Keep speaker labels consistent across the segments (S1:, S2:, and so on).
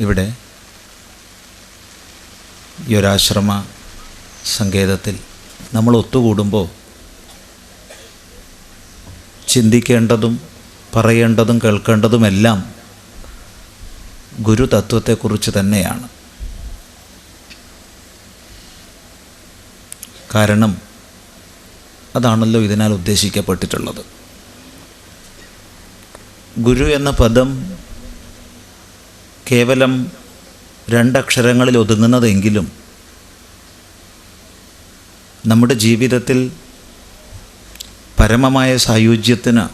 S1: ഇവിടെ ഈ ഒരാശ്രമ സങ്കേതത്തിൽ നമ്മൾ ഒത്തുകൂടുമ്പോൾ ചിന്തിക്കേണ്ടതും പറയേണ്ടതും കേൾക്കേണ്ടതുമെല്ലാം ഗുരുതത്വത്തെക്കുറിച്ച് തന്നെയാണ്. കാരണം അതാണല്ലോ ഇതിനാൽ ഉദ്ദേശിക്കപ്പെട്ടിട്ടുള്ളത്. ഗുരു എന്ന പദം കേവലം രണ്ടക്ഷരങ്ങളിൽ ഒതുങ്ങുന്നതെങ്കിലും നമ്മുടെ ജീവിതത്തിൽ പരമമായ സായുജ്യത്തിന്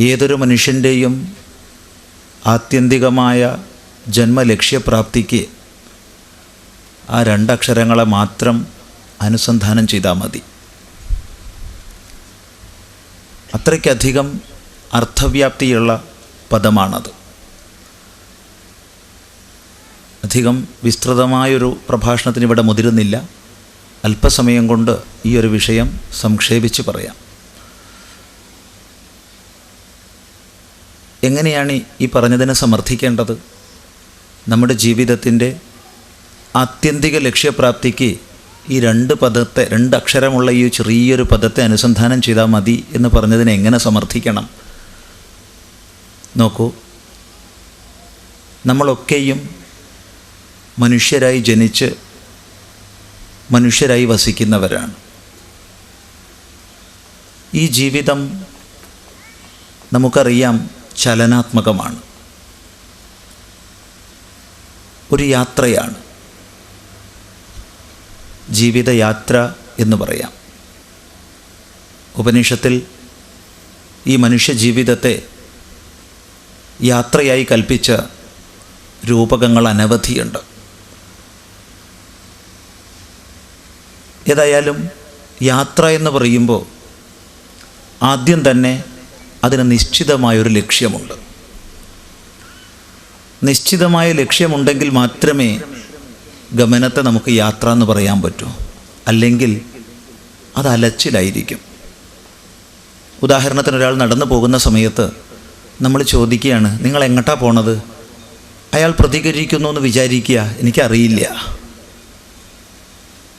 S1: ഏതൊരു മനുഷ്യന്റെയും ആത്യന്തികമായ ജന്മലക്ഷ്യപ്രാപ്തിക്ക് ആ രണ്ടക്ഷരങ്ങളെ മാത്രം അനുസന്ധാനം ചെയ്താൽ മതി. അത്രയ്ക്കധികം അർത്ഥവ്യാപ്തിയുള്ള പദമാണത്. അധികം വിസ്തൃതമായൊരു പ്രഭാഷണത്തിന് ഇവിടെ മുതിരുന്നില്ല. അല്പസമയം കൊണ്ട് ഈ ഒരു വിഷയം സംക്ഷേപിച്ച് പറയാം. എങ്ങനെയാണ് ഈ പറഞ്ഞതിനെ സമർത്ഥിക്കേണ്ടത്? നമ്മുടെ ജീവിതത്തിന്റെ ആത്യന്തിക ലക്ഷ്യപ്രാപ്തിക്ക് ഈ രണ്ട് പദത്തെ രണ്ട് അക്ഷരമുള്ള ഈ ചെറിയൊരു പദത്തെ അനുസന്ധാനം ചെയ്താൽ മതി എന്ന് പറഞ്ഞതിനെ എങ്ങനെ സമർത്ഥിക്കണം? നോക്കൂ. നമ്മളൊക്കെയും മനുഷ്യരായി ജനിച്ച് മനുഷ്യരായി വസിക്കുന്നവരാണ്. ഈ ജീവിതം നമുക്കറിയാം ചലനാത്മകമാണ്. ഒരു യാത്രയാണ്. ജീവിതയാത്ര എന്ന് പറയാം. ഉപനിഷത്തിൽ ഈ മനുഷ്യ ജീവിതത്തെ യാത്രയായി കൽപ്പിച്ച രൂപകങ്ങൾ അനവധിയുണ്ട്. ഏതായാലും യാത്ര എന്ന് പറയുമ്പോൾ ആദ്യം തന്നെ അതിന് നിശ്ചിതമായൊരു ലക്ഷ്യമുണ്ട്. നിശ്ചിതമായ ലക്ഷ്യമുണ്ടെങ്കിൽ മാത്രമേ ഗമനത്തെ നമുക്ക് യാത്ര എന്ന് പറയാൻ പറ്റൂ. അല്ലെങ്കിൽ അത് അലച്ചിലായിരിക്കും. ഉദാഹരണത്തിന് ഒരാൾ നടന്നു പോകുന്ന സമയത്ത് നമ്മൾ ചോദിക്കുകയാണ് നിങ്ങൾ എങ്ങോട്ടാണ് പോണത്? അയാൾ പ്രതികരിക്കുന്നു എന്ന് വിചാരിക്കുക എനിക്കറിയില്ല.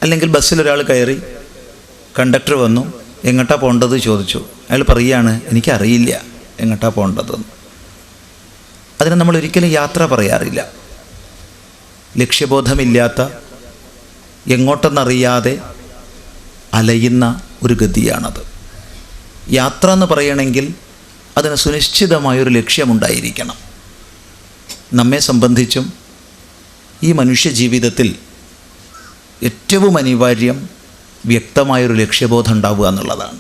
S1: അല്ലെങ്കിൽ ബസ്സിൽ ഒരാൾ കയറി കണ്ടക്ടർ വന്നു എങ്ങോട്ടാ പോകേണ്ടത് ചോദിച്ചു. അയാൾ പറയുകയാണ് എനിക്കറിയില്ല എങ്ങോട്ടാ പോകേണ്ടതെന്ന് അതിന് നമ്മൾ ഒരിക്കലും യാത്ര പറയാറില്ല. ലക്ഷ്യബോധമില്ലാത്ത എങ്ങോട്ടെന്നറിയാതെ അലയുന്ന ഒരു ഗതിയാണത്. യാത്ര എന്ന് പറയണമെങ്കിൽ അതിന് സുനിശ്ചിതമായൊരു ലക്ഷ്യമുണ്ടായിരിക്കണം. നമ്മെ സംബന്ധിച്ചും ഈ മനുഷ്യ ജീവിതത്തിൽ ഏറ്റവും അനിവാര്യം വ്യക്തമായൊരു ലക്ഷ്യബോധം ഉണ്ടാവുക എന്നുള്ളതാണ്.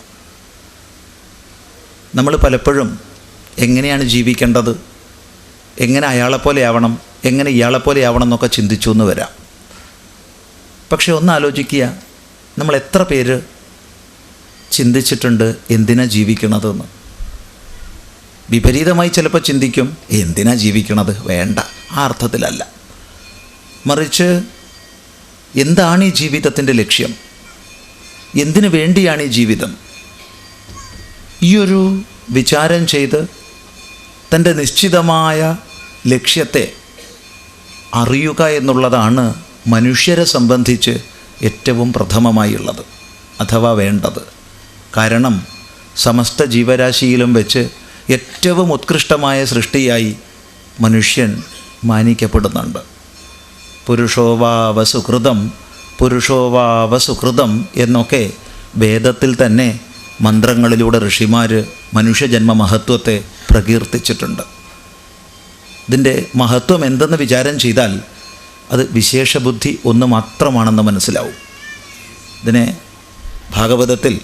S1: നമ്മൾ പലപ്പോഴും എങ്ങനെയാണ് ജീവിക്കേണ്ടത്? എങ്ങനെ അയാളെപ്പോലെ ആവണം? എങ്ങനെ ഇയാളെപ്പോലെ ആവണം എന്നൊക്കെ ചിന്തിച്ചു എന്ന് വരാം. പക്ഷെ ഒന്ന് ആലോചിക്കുക നമ്മൾ എത്ര പേര് ചിന്തിച്ചിട്ടുണ്ട് എന്തിനാ ജീവിക്കണതെന്ന്. വിപരീതമായി ചിലപ്പോൾ ചിന്തിക്കും എന്തിനാ ജീവിക്കണത്? വേണ്ട ആ അർത്ഥത്തിലല്ല. മറിച്ച് എന്താണ് ഈ ജീവിതത്തിന്റെ ലക്ഷ്യം? എന്തിനു വേണ്ടിയാണ് ഈ ജീവിതം? ഈ ഒരു വിചാരം ചെയ്ത് തന്റെ നിശ്ചിതമായ ലക്ഷ്യത്തെ അറിയുക എന്നുള്ളതാണ് മനുഷ്യരെ സംബന്ധിച്ച് ഏറ്റവും പ്രഥമമായുള്ളത് അഥവാ വേണ്ടത്. കാരണം സമസ്ത ജീവരാശിയിലും വെച്ച് ഏറ്റവും ഉത്കൃഷ്ടമായ സൃഷ്ടിയായി മനുഷ്യൻ മാനിക്കപ്പെടുന്നുണ്ട്. പുരുഷോവാവസുകൃതം പുരുഷോവാവസുകൃതം എന്നൊക്കെ വേദത്തിൽ തന്നെ മന്ത്രങ്ങളിലൂടെ ഋഷിമാർ മനുഷ്യജന്മ മഹത്വത്തെ പ്രകീർത്തിച്ചിട്ടുണ്ട്. ഇതിന്റെ മഹത്വം എന്തെന്ന് വിചാരം ചെയ്താൽ അത് വിശേഷബുദ്ധി ഒന്ന് മാത്രമാണെന്ന് മനസ്സിലാവും. ഇതിനെ ഭാഗവതത്തിൽ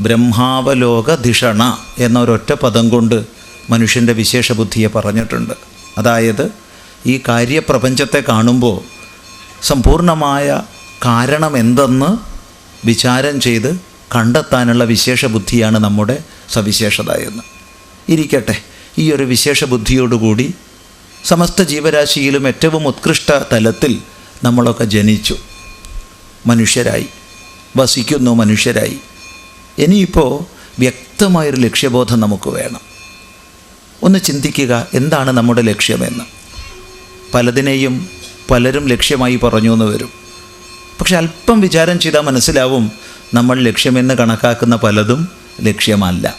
S1: ബ്രഹ്മാവലോകധിഷണ എന്നൊരൊറ്റ പദം കൊണ്ട് മനുഷ്യന്റെ വിശേഷബുദ്ധിയെ പറഞ്ഞിട്ടുണ്ട്. അതായത് ഈ കാര്യപ്രപഞ്ചത്തെ കാണുമ്പോൾ സമ്പൂർണമായ കാരണം എന്തെന്ന് വിചാരം ചെയ്ത് കണ്ടെത്താനുള്ള വിശേഷ ബുദ്ധിയാണ് നമ്മുടെ സവിശേഷത എന്ന്. ഇരിക്കട്ടെ ഈ ഒരു വിശേഷ ബുദ്ധിയോടുകൂടി സമസ്ത ജീവരാശിയിലും ഏറ്റവും ഉത്കൃഷ്ട തലത്തിൽ നമ്മളൊക്കെ ജനിച്ചു. മനുഷ്യരായി. വസിക്കുന്നു മനുഷ്യരായി. ഇനിയിപ്പോൾ വ്യക്തമായൊരു ലക്ഷ്യബോധം നമുക്ക് വേണം. ഒന്ന് ചിന്തിക്കുക എന്താണ് നമ്മുടെ ലക്ഷ്യമെന്ന്. പലതിനെയും പലരും ലക്ഷ്യമായി പറഞ്ഞു എന്ന് വരും. പക്ഷെ അല്പം വിചാരം ചെയ്താൽ മനസ്സിലാവും നമ്മൾ ലക്ഷ്യമെന്ന് കണക്കാക്കുന്ന പലതും ലക്ഷ്യമല്ല.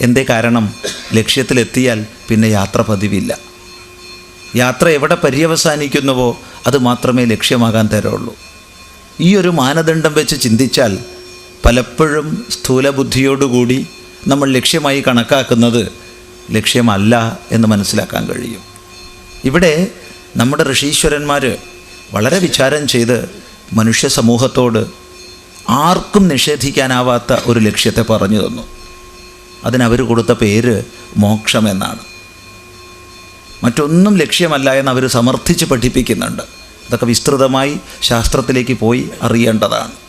S1: എന്തേ കാരണം? ലക്ഷ്യത്തിലെത്തിയാൽ പിന്നെ യാത്ര പതിവില്ല. യാത്ര എവിടെ പര്യവസാനിക്കുന്നുവോ അത് മാത്രമേ ലക്ഷ്യമാകാൻ തരുള്ളൂ ഈ ഒരു മാനദണ്ഡം വെച്ച് ചിന്തിച്ചാൽ പലപ്പോഴും സ്ഥൂലബുദ്ധിയോടുകൂടി നമ്മൾ ലക്ഷ്യമായി കണക്കാക്കുന്നത് ലക്ഷ്യമല്ല എന്ന് മനസ്സിലാക്കാൻ കഴിയും. ഇവിടെ നമ്മുടെ ഋഷീശ്വരന്മാർ വളരെ വിചാരം ചെയ്ത് മനുഷ്യ സമൂഹത്തോട് ആർക്കും നിഷേധിക്കാനാവാത്ത ഒരു ലക്ഷ്യത്തെ പറഞ്ഞു തന്നു. അതിനവർ കൊടുത്ത പേര് മോക്ഷം എന്നാണ്. മറ്റൊന്നും ലക്ഷ്യമല്ല എന്ന് അവർ സമർത്ഥിച്ച് പഠിപ്പിക്കുന്നുണ്ട്. അതൊക്കെ വിസ്തൃതമായി ശാസ്ത്രത്തിലേക്ക് പോയി അറിയേണ്ടതാണ്.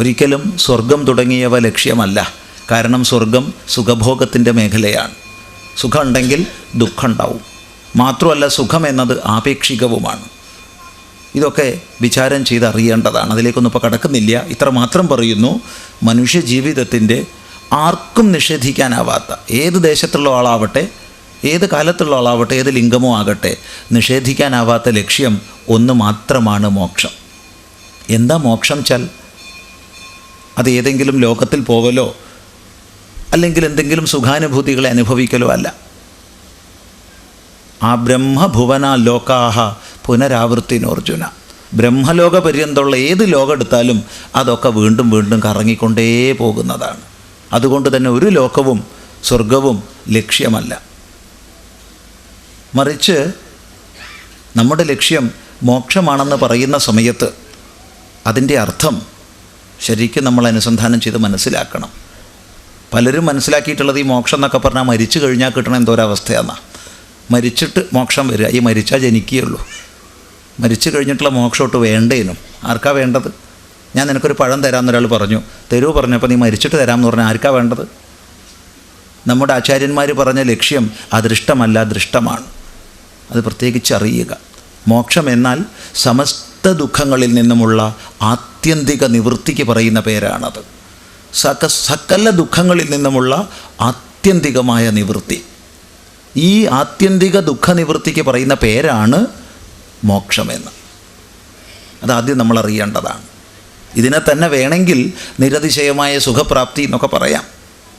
S1: ഒരിക്കലും സ്വർഗം തുടങ്ങിയവ ലക്ഷ്യമല്ല. കാരണം സ്വർഗം സുഖഭോഗത്തിന്റെ മേഖലയാണ്. സുഖമുണ്ടെങ്കിൽ ദുഃഖമുണ്ടാവും. മാത്രമല്ല സുഖം എന്നത് ആപേക്ഷികവുമാണ്. ഇതൊക്കെ വിചാരം ചെയ്ത് അറിയേണ്ടതാണ്. അതിലേക്കൊന്നും ഇപ്പോൾ കടക്കുന്നില്ല. ഇത്ര മാത്രം പറയുന്നു. മനുഷ്യ ജീവിതത്തിന്റെ ആർക്കും നിഷേധിക്കാനാവാത്ത ഏത് ദേശത്തുള്ള ആളാവട്ടെ ഏത് കാലത്തുള്ള ആളാവട്ടെ ഏത് ലിംഗമോ ആകട്ടെ നിഷേധിക്കാനാവാത്ത ലക്ഷ്യം ഒന്ന് മാത്രമാണ് മോക്ഷം. എന്താ മോക്ഷം ചാൽ? അത് ഏതെങ്കിലും ലോകത്തിൽ പോകലോ അല്ലെങ്കിൽ എന്തെങ്കിലും സുഖാനുഭൂതികളെ അനുഭവിക്കലോ അല്ല. ആ ബ്രഹ്മഭുവന ലോകാഹ പുനരാവൃത്തിനോർജുന. ബ്രഹ്മലോക പര്യന്തമുള്ള ഏത് ലോകം എടുത്താലും അതൊക്കെ വീണ്ടും വീണ്ടും കറങ്ങിക്കൊണ്ടേ പോകുന്നതാണ്. അതുകൊണ്ട് തന്നെ ഒരു ലോകവും സ്വർഗവും ലക്ഷ്യമല്ല. മറിച്ച് നമ്മുടെ ലക്ഷ്യം മോക്ഷമാണെന്ന് പറയുന്ന സമയത്ത് അതിന്റെ അർത്ഥം ശരിക്കും നമ്മൾ അനുസന്ധാനം ചെയ്ത് മനസ്സിലാക്കണം. പലരും മനസ്സിലാക്കിയിട്ടുള്ളത് ഈ മോക്ഷം എന്നൊക്കെ പറഞ്ഞാൽ മരിച്ചു കഴിഞ്ഞാൽ കിട്ടണ എന്തോ ഒരവസ്ഥയാണ് മരിച്ചിട്ട് മോക്ഷം വരിക. ഈ മരിച്ചാൽ ജനിക്കുകയുള്ളൂ. മരിച്ചു കഴിഞ്ഞിട്ടുള്ള മോക്ഷോട്ട് വേണ്ടേനും. ആർക്കാ വേണ്ടത്? ഞാൻ നിനക്കൊരു പഴം തരാമെന്ന് ഒരാൾ പറഞ്ഞു. തരൂ പറഞ്ഞപ്പോൾ നീ മരിച്ചിട്ട് തരാമെന്ന് പറഞ്ഞാൽ ആർക്കാ വേണ്ടത്? നമ്മുടെ ആചാര്യന്മാർ പറഞ്ഞ ലക്ഷ്യം അദൃഷ്ടമല്ല ദൃഷ്ടമാണ് അത് പ്രത്യേകിച്ച് അറിയുക. മോക്ഷം എന്നാൽ സമസ്ത ദുഃഖങ്ങളിൽ നിന്നുമുള്ള ആത്യന്തിക നിവൃത്തിക്ക് പറയുന്ന പേരാണത്. സക സകല ദുഃഖങ്ങളിൽ നിന്നുമുള്ള ആത്യന്തികമായ നിവൃത്തി. ഈ ആത്യന്തിക ദുഃഖ നിവൃത്തിക്ക് പറയുന്ന പേരാണ് മോക്ഷമെന്ന്. അതാദ്യം നമ്മൾ അറിയേണ്ടതാണ് ഇതിനെ തന്നെ വേണമെങ്കിൽ നിരതിശയമായ സുഖപ്രാപ്തി എന്നൊക്കെ പറയാം.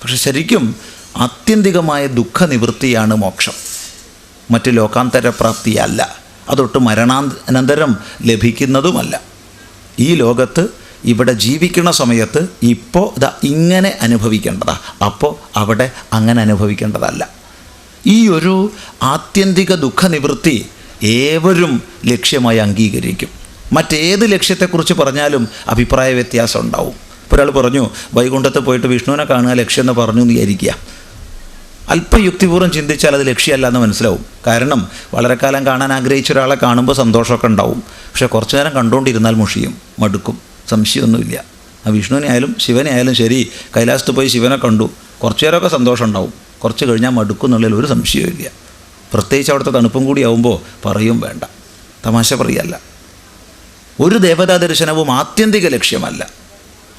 S1: പക്ഷെ ശരിക്കും ആത്യന്തികമായ ദുഃഖ നിവൃത്തിയാണ് മോക്ഷം. മറ്റ് ലോകാന്തരപ്രാപ്തിയല്ല. അതൊട്ട് മരണാനന്തരം ലഭിക്കുന്നതുമല്ല. ഈ ലോകത്ത് ഇവിടെ ജീവിക്കുന്ന സമയത്ത് ഇപ്പോൾ ഇതാ ഇങ്ങനെ അനുഭവിക്കേണ്ടതാ. അപ്പോൾ അവിടെ അങ്ങനെ അനുഭവിക്കേണ്ടതല്ല. ഈ ഒരു ആത്യന്തിക ദുഃഖനിവൃത്തി ഏവരും ലക്ഷ്യമായി അംഗീകരിക്കും. മറ്റേത് ലക്ഷ്യത്തെക്കുറിച്ച് പറഞ്ഞാലും അഭിപ്രായ വ്യത്യാസം ഉണ്ടാവും. ഒരാൾ പറഞ്ഞു വൈകുണ്ഠത്ത് പോയിട്ട് വിഷ്ണുവിനെ കാണുക ലക്ഷ്യം എന്ന് പറഞ്ഞു എന്ന് വിചാരിക്കുക. അല്പം യുക്തിപൂർവം ചിന്തിച്ചാൽ അത് ലക്ഷ്യമല്ല എന്ന് മനസ്സിലാവും. കാരണം വളരെ കാലം കാണാൻ ആഗ്രഹിച്ച ഒരാളെ കാണുമ്പോൾ സന്തോഷമൊക്കെ ഉണ്ടാവും. പക്ഷേ കുറച്ചു നേരം കണ്ടുകൊണ്ടിരുന്നാൽ മുഷിയും മടുക്കും. സംശയമൊന്നുമില്ല. ആ വിഷ്ണുവിനെ ആയാലും ശിവനെ ആയാലും ശരി കൈലാസത്ത് പോയി ശിവനെ കണ്ടു. കുറച്ചു നേരമൊക്കെ സന്തോഷം ഉണ്ടാവും. കുറച്ച് കഴിഞ്ഞാൽ മടുക്കും എന്നുള്ളതിൽ ഒരു സംശയവുമില്ല. പ്രത്യേകിച്ച് അവിടുത്തെ തണുപ്പും കൂടി ആവുമ്പോൾ പറയും വേണ്ട. തമാശ പറയല്ല. ഒരു ദേവതാ ദർശനവും ആത്യന്തിക ലക്ഷ്യമല്ല.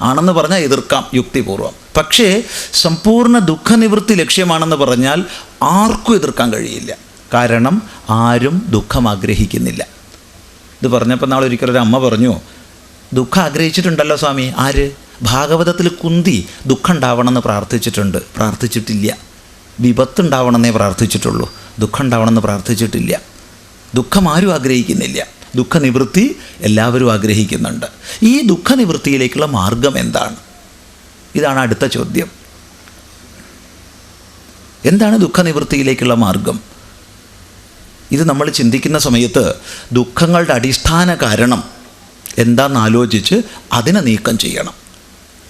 S1: ആണെന്ന് പറഞ്ഞാൽ എതിർക്കാം യുക്തിപൂർവം. പക്ഷേ സമ്പൂർണ ദുഃഖനിവൃത്തി ലക്ഷ്യമാണെന്ന് പറഞ്ഞാൽ ആർക്കും എതിർക്കാൻ കഴിയില്ല. കാരണം ആരും ദുഃഖം ആഗ്രഹിക്കുന്നില്ല. ഇത് പറഞ്ഞപ്പോൾ നാളെ ഒരിക്കലൊരു അമ്മ പറഞ്ഞു ദുഃഖം ആഗ്രഹിച്ചിട്ടുണ്ടല്ലോ സ്വാമി. ആര്? ഭാഗവതത്തിൽ കുന്തി ദുഃഖം ഉണ്ടാവണമെന്ന് പ്രാർത്ഥിച്ചിട്ടുണ്ട്. പ്രാർത്ഥിച്ചിട്ടില്ല. വിപത്ത് ഉണ്ടാവണമെന്നേ പ്രാർത്ഥിച്ചിട്ടുള്ളൂ. ദുഃഖം ഉണ്ടാവണമെന്ന് പ്രാർത്ഥിച്ചിട്ടില്ല. ദുഃഖം ആരും ആഗ്രഹിക്കുന്നില്ല. ദുഃഖനിവൃത്തി എല്ലാവരും ആഗ്രഹിക്കുന്നുണ്ട്. ഈ ദുഃഖനിവൃത്തിയിലേക്കുള്ള മാർഗം എന്താണ്? ഇതാണ് അടുത്ത ചോദ്യം. എന്താണ് ദുഃഖനിവൃത്തിയിലേക്കുള്ള മാർഗം? ഇത് നമ്മൾ ചിന്തിക്കുന്ന സമയത്ത് ദുഃഖങ്ങളുടെ അടിസ്ഥാന കാരണം എന്താണെന്ന് ആലോചിച്ച് അതിനെ നീക്കം ചെയ്യണം.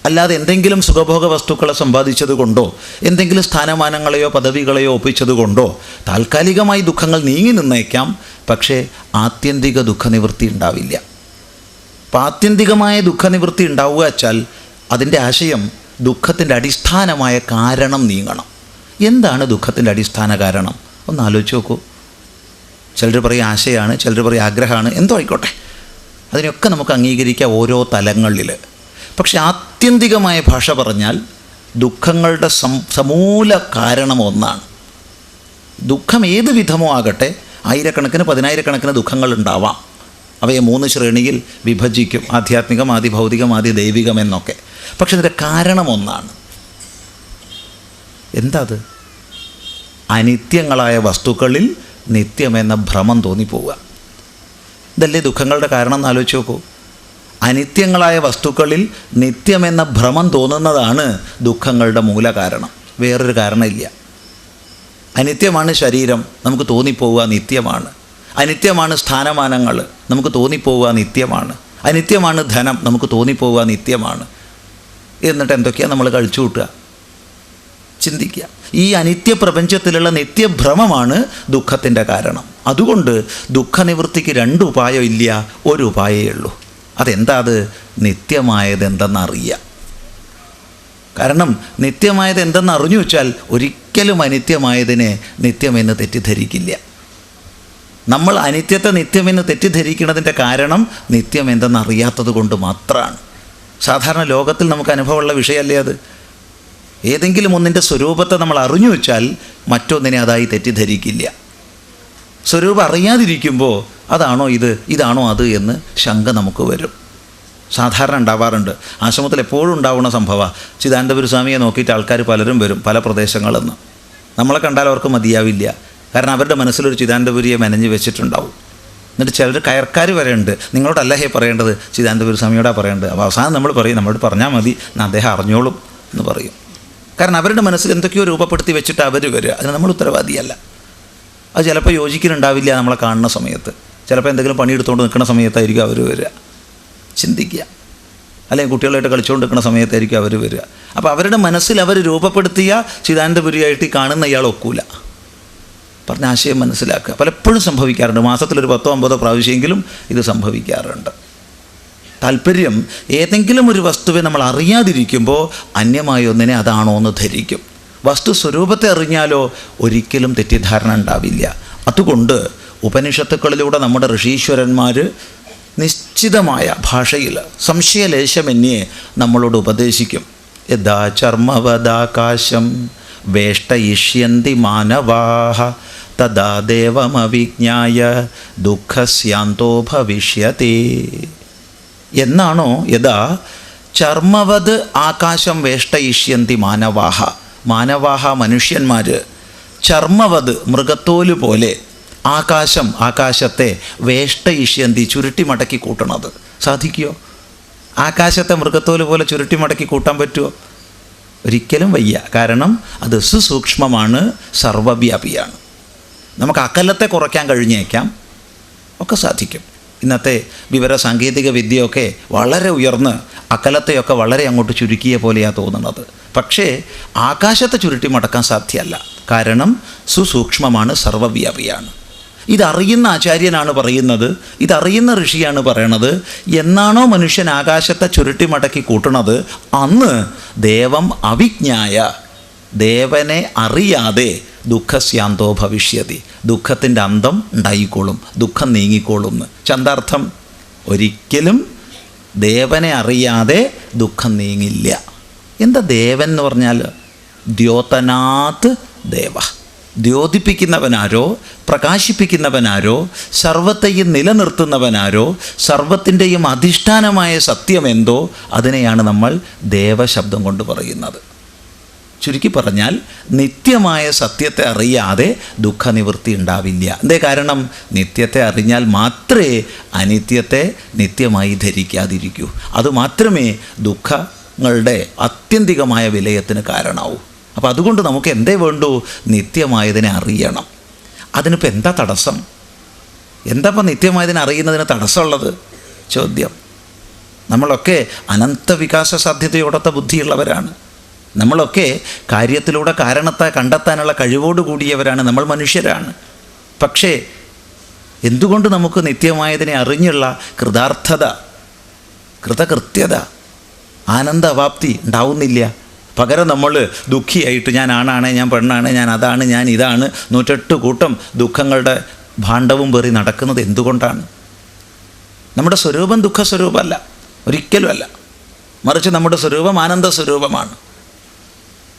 S1: അല്ലാതെ എന്തെങ്കിലും സുഖഭോഗ വസ്തുക്കളെ സമ്പാദിച്ചത് കൊണ്ടോ എന്തെങ്കിലും സ്ഥാനമാനങ്ങളെയോ പദവികളെയോ ഒപ്പിച്ചത് കൊണ്ടോ താൽക്കാലികമായി ദുഃഖങ്ങൾ നീങ്ങി നിന്നേക്കാം പക്ഷേ ആത്യന്തിക ദുഃഖനിവൃത്തി ഉണ്ടാവില്ല. അപ്പം ആത്യന്തികമായ ദുഃഖനിവൃത്തി ഉണ്ടാവുക വെച്ചാൽ അതിന്റെ ആശയം ദുഃഖത്തിന്റെ അടിസ്ഥാനമായ കാരണം നീങ്ങണം. എന്താണ് ദുഃഖത്തിന്റെ അടിസ്ഥാന കാരണം? ഒന്ന് ആലോചിച്ച് നോക്കൂ. ചിലർ പറയും ആശയാണ് ചിലർ പറയും ആഗ്രഹമാണ് എന്തോ ആയിക്കോട്ടെ. അതിനൊക്കെ നമുക്ക് അംഗീകരിക്കാം ഓരോ തലങ്ങളിൽ. പക്ഷെ ആത്യന്തികമായ ഭാഷ പറഞ്ഞാൽ ദുഃഖങ്ങളുടെ സം സമൂല കാരണം ഒന്നാണ്. ദുഃഖം ഏത് വിധമോ ആകട്ടെ ആയിരക്കണക്കിന് പതിനായിരക്കണക്കിന് ദുഃഖങ്ങൾ ഉണ്ടാവാം അവയെ മൂന്ന് ശ്രേണിയിൽ വിഭജിക്കും. ആധ്യാത്മികം ആദി ഭൗതികം ആദി ദൈവികം എന്നൊക്കെ. പക്ഷെ ഇതിന്റെ കാരണം ഒന്നാണ്. എന്താ അത് അനിത്യങ്ങളായ വസ്തുക്കളിൽ നിത്യമെന്ന ഭ്രമം തോന്നിപ്പോവുക. ഇതല്ലേ ദുഃഖങ്ങളുടെ കാരണം എന്ന് ആലോചിച്ച് നോക്കൂ. അനിത്യങ്ങളായ വസ്തുക്കളിൽ നിത്യമെന്ന ഭ്രമം തോന്നുന്നതാണ് ദുഃഖങ്ങളുടെ മൂല കാരണം വേറൊരു കാരണമില്ല. അനിത്യമാണ് ശരീരം നമുക്ക് തോന്നിപ്പോവുക നിത്യമാണ്. അനിത്യമാണ് സ്ഥാനമാനങ്ങൾ നമുക്ക് തോന്നിപ്പോവുക നിത്യമാണ്. അനിത്യമാണ് ധനം നമുക്ക് തോന്നിപ്പോവുക നിത്യമാണ്. എന്നിട്ട് എന്തൊക്കെയാണ് നമ്മൾ കഴിച്ചു കൂട്ടുക? ചിന്തിക്കുക. ഈ അനിത്യ പ്രപഞ്ചത്തിലുള്ള നിത്യഭ്രമമാണ് ദുഃഖത്തിന്റെ കാരണം. അതുകൊണ്ട് ദുഃഖനിവൃത്തിക്ക് രണ്ട് ഉപായം ഇല്ല ഒരു ഉപായമേ ഉള്ളൂ. അതെന്താ അത്? നിത്യമായത് എന്തെന്നറിയുക കാരണം നിത്യമായത് എന്തെന്ന് അറിഞ്ഞു വെച്ചാൽ ഒരിക്കലും അനിത്യമായതിനെ നിത്യമെന്ന് തെറ്റിദ്ധരിക്കില്ല. നമ്മൾ അനിത്യത്തെ നിത്യമെന്ന് തെറ്റിദ്ധരിക്കുന്നതിന്റെ കാരണം നിത്യം എന്തെന്ന് അറിയാത്തത് കൊണ്ട് മാത്രമാണ്. സാധാരണ ലോകത്തിൽ നമുക്ക് അനുഭവമുള്ള വിഷയമല്ലേ അത്? ഏതെങ്കിലും ഒന്നിന്റെ സ്വരൂപത്തെ നമ്മൾ അറിഞ്ഞു വെച്ചാൽ മറ്റൊന്നിനെ അതായി തെറ്റിദ്ധരിക്കില്ല. സ്വരൂപം അറിയാതിരിക്കുമ്പോൾ അതാണോ ഇത് ഇതാണോ അത് എന്ന് ശങ്ക നമുക്ക് വരും. സാധാരണ ഉണ്ടാവാറുണ്ട്. ആശ്രമത്തിൽ എപ്പോഴും ഉണ്ടാവുന്ന സംഭവമാണ് ചിദാനന്ദപുര സ്വാമിയെ നോക്കിയിട്ട് ആൾക്കാർ പലരും വരും പല പ്രദേശങ്ങളിൽ നിന്ന് നമ്മളെ കണ്ടാൽ അവർക്ക് മതിയാവില്ല. കാരണം അവരുടെ മനസ്സിലൊരു ചിദാനന്ദപുരിയെ മെനഞ്ഞ് വെച്ചിട്ടുണ്ടാവും. എന്നിട്ട് ചിലർ കയർക്കാർ വരെ ഉണ്ട്. നിങ്ങളോടല്ല ഹേ പറയേണ്ടത്? ചിദാനന്ദപുര സ്വാമിയോടാ പറയേണ്ടത്. അപ്പോൾ അവസാനം നമ്മൾ പറയും നമ്മളോട് പറഞ്ഞാൽ മതി. അദ്ദേഹം അറിഞ്ഞോളും എന്ന് പറയും. കാരണം അവരുടെ മനസ്സിൽ എന്തൊക്കെയോ രൂപപ്പെടുത്തി വെച്ചിട്ട് അവർ വരിക അതിന് നമ്മൾ ഉത്തരവാദിയല്ല. അത് ചിലപ്പോൾ യോജിക്കുന്നുണ്ടാവില്ല നമ്മളെ കാണുന്ന സമയത്ത്. ചിലപ്പോൾ എന്തെങ്കിലും പണിയെടുത്തുകൊണ്ട് നിൽക്കുന്ന സമയത്തായിരിക്കും അവർ വരിക ചിന്തിക്കുക. അല്ലെങ്കിൽ കുട്ടികളായിട്ട് കളിച്ചുകൊണ്ടിരിക്കുന്ന സമയത്തായിരിക്കും അവർ വരിക. അപ്പോൾ അവരുടെ മനസ്സിൽ അവർ രൂപപ്പെടുത്തിയ ചിദാനന്ദപുരിയായിട്ട് ഈ കാണുന്ന ഇയാൾ ഒക്കൂല. പറഞ്ഞ ആശയം മനസ്സിലാക്കുക. പലപ്പോഴും സംഭവിക്കാറുണ്ട്. മാസത്തിലൊരു പത്തോ അമ്പതോ പ്രാവശ്യമെങ്കിലും ഇത് സംഭവിക്കാറുണ്ട്. താല്പര്യം ഏതെങ്കിലും ഒരു വസ്തുവെ നമ്മൾ അറിയാതിരിക്കുമ്പോൾ അന്യമായ ഒന്നിനെ അതാണോ എന്ന് ധരിക്കും. വസ്തു സ്വരൂപത്തെ അറിഞ്ഞാലോ ഒരിക്കലും തെറ്റിദ്ധാരണ ഉണ്ടാവില്ല. അതുകൊണ്ട് ഉപനിഷത്തുക്കളിലൂടെ നമ്മുടെ ഋഷീശ്വരന്മാർ നിശ്ചിതമായ ഭാഷയിൽ സംശയലേശമന്യേ നമ്മളോട് ഉപദേശിക്കും. യഥാ ചർമ്മവദാകാശം വേഷ്ടയിഷ്യന്തി മാനവാഹ തഥാ ദേവമവിജ്ഞായ ദുഃഖസ്യാന്തോ ഭവിഷ്യത്തെ എന്നാണോ? യഥാ ചർമ്മവത് ആകാശം വേഷ്ടയിഷ്യന്തി മാനവാഹ. മാനവാഹ മനുഷ്യന്മാർ ചർമ്മവത് മൃഗത്തോൽ പോലെ ആകാശം ആകാശത്തെ വേഷ്ടയിഷ്യന്തി ചുരുട്ടി മടക്കി കൂട്ടണത്. സാധിക്കുമോ ആകാശത്തെ മൃഗത്തോൽ പോലെ ചുരുട്ടി മടക്കി കൂട്ടാൻ പറ്റുമോ ഒരിക്കലും വയ്യ. കാരണം അത് സുസൂക്ഷ്മമാണ് സർവവ്യാപിയാണ്. നമുക്ക് അകലത്തെ കുറയ്ക്കാൻ കഴിഞ്ഞേക്കാം. ഒക്കെ സാധിക്കും. ഇന്നത്തെ വിവര സാങ്കേതിക വിദ്യയൊക്കെ വളരെ ഉയർന്ന് അകലത്തെയൊക്കെ വളരെ അങ്ങോട്ട് ചുരുക്കിയ പോലെയാണ് തോന്നുന്നത്. പക്ഷേ ആകാശത്തെ ചുരുട്ടി മടക്കാൻ സാധ്യമല്ല കാരണം സുസൂക്ഷ്മമാണ് സർവവ്യാപിയാണ്. ഇതറിയുന്ന ആചാര്യനാണ് പറയുന്നത് ഇതറിയുന്ന ഋഷിയാണ് പറയണത് എന്നാണോ മനുഷ്യൻ ആകാശത്തെ ചുരുട്ടി മടക്കി കൂട്ടണത്? അന്ന് ദേവം അവിജ്ഞായ ദേവനെ അറിയാതെ ദുഃഖസ്യാന്തോ ഭവിഷ്യതി. ദുഃഖത്തിന്റെ അന്തം ഉണ്ടായിക്കോളും ദുഃഖം നീങ്ങിക്കോളും എന്ന്. ചന്താർത്ഥം ഒരിക്കലും ദേവനെ അറിയാതെ ദുഃഖം നീങ്ങില്ല. എന്താ ദേവൻ എന്ന് പറഞ്ഞാൽ ദ്യോതനാത് ദേവ? ദ്യോതിപ്പിക്കുന്നവനാരോ പ്രകാശിപ്പിക്കുന്നവനാരോ സർവത്തെയും നിലനിർത്തുന്നവനാരോ സർവത്തിന്റെയും അധിഷ്ഠാനമായ സത്യമെന്തോ അതിനെയാണ് നമ്മൾ ദേവശബ്ദം കൊണ്ട് പറയുന്നത്. ചുരുക്കി പറഞ്ഞാൽ നിത്യമായ സത്യത്തെ അറിയാതെ ദുഃഖനിവൃത്തി ഉണ്ടാവില്ല. എന്തേ കാരണം? നിത്യത്തെ അറിഞ്ഞാൽ മാത്രമേ അനിത്യത്തെ നിത്യമായി ധരിക്കാതിരിക്കൂ. അതുമാത്രമേ ദുഃഖങ്ങളുടെ അത്യന്തികമായ വിലയത്തിന് കാരണമാവൂ അപ്പോൾ അതുകൊണ്ട് നമുക്ക് എന്തേ വേണ്ടൂ? നിത്യമായതിനെ അറിയണം. അതിനിപ്പോൾ എന്താ തടസ്സം? എന്താ ഇപ്പം നിത്യമായതിനെ അറിയുന്നതിന് തടസ്സമുള്ളത്? ചോദ്യം. നമ്മളൊക്കെ അനന്ത വികാസ സാധ്യതയോടൊത്ത ബുദ്ധിയുള്ളവരാണ്. നമ്മളൊക്കെ കാര്യത്തിലൂടെ കാരണത്തെ കണ്ടെത്താനുള്ള കഴിവോട് കൂടിയവരാണ് നമ്മൾ മനുഷ്യരാണ്. പക്ഷേ എന്തുകൊണ്ട് നമുക്ക് നിത്യമായതിനെ അറിഞ്ഞുള്ള കൃതാർത്ഥത കൃതകൃത്യത ആനന്ദവാപ്തി ഉണ്ടാവുന്നില്ല? പകരം നമ്മൾ ദുഃഖിയായിട്ട് ഞാൻ ആണാണ് ഞാൻ പെണ്ണാണ് ഞാൻ അതാണ് ഞാൻ ഇതാണ് നൂറ്റെട്ട് കൂട്ടം ദുഃഖങ്ങളുടെ ഭാണ്ഡവും പേറി നടക്കുന്നത് എന്തുകൊണ്ടാണ്? നമ്മുടെ സ്വരൂപം ദുഃഖസ്വരൂപമല്ല ഒരിക്കലുമല്ല. മറിച്ച് നമ്മുടെ സ്വരൂപം ആനന്ദ സ്വരൂപമാണ്